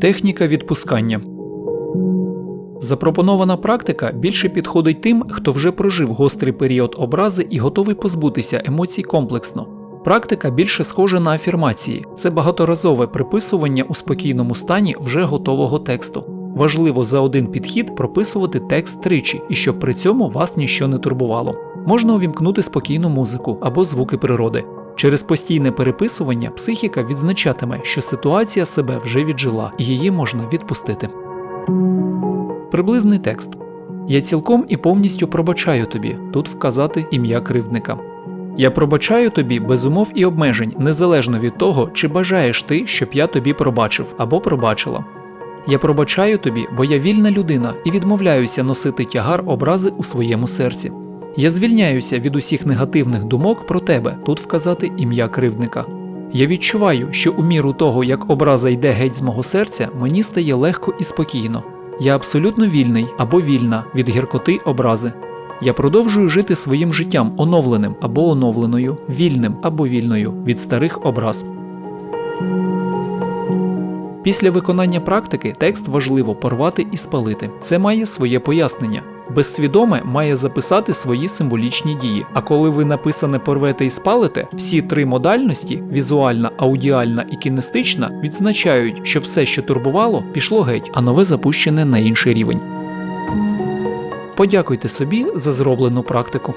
Техніка відпускання. Запропонована практика більше підходить тим, хто вже прожив гострий період образи і готовий позбутися емоцій комплексно. Практика більше схожа на афірмації це багаторазове приписування у спокійному стані вже готового тексту. Важливо за один підхід прописувати текст тричі, і щоб при цьому вас ніщо не турбувало. Можна увімкнути спокійну музику або звуки природи. Через постійне переписування психіка відзначатиме, що ситуація себе вже віджила і її можна відпустити. Приблизний текст. Я цілком і повністю пробачаю тобі тут вказати ім'я кривдника. Я пробачаю тобі без умов і обмежень, незалежно від того, чи бажаєш ти, щоб я тобі пробачив або пробачила. Я пробачаю тобі, бо я вільна людина і відмовляюся носити тягар образи у своєму серці. Я звільняюся від усіх негативних думок про тебе тут вказати ім'я кривдника. Я відчуваю, що у міру того, як образа йде геть з мого серця, мені стає легко і спокійно. Я абсолютно вільний або вільна від гіркоти образи. Я продовжую жити своїм життям оновленим або оновленою, вільним або вільною від старих образ. Після виконання практики текст важливо порвати і спалити. Це має своє пояснення. Безсвідоме має записати свої символічні дії. А коли ви написане порвете і спалите, всі три модальності візуальна, аудіальна і кінестична відзначають, що все, що турбувало, пішло геть, а нове запущене на інший рівень. Подякуйте собі за зроблену практику.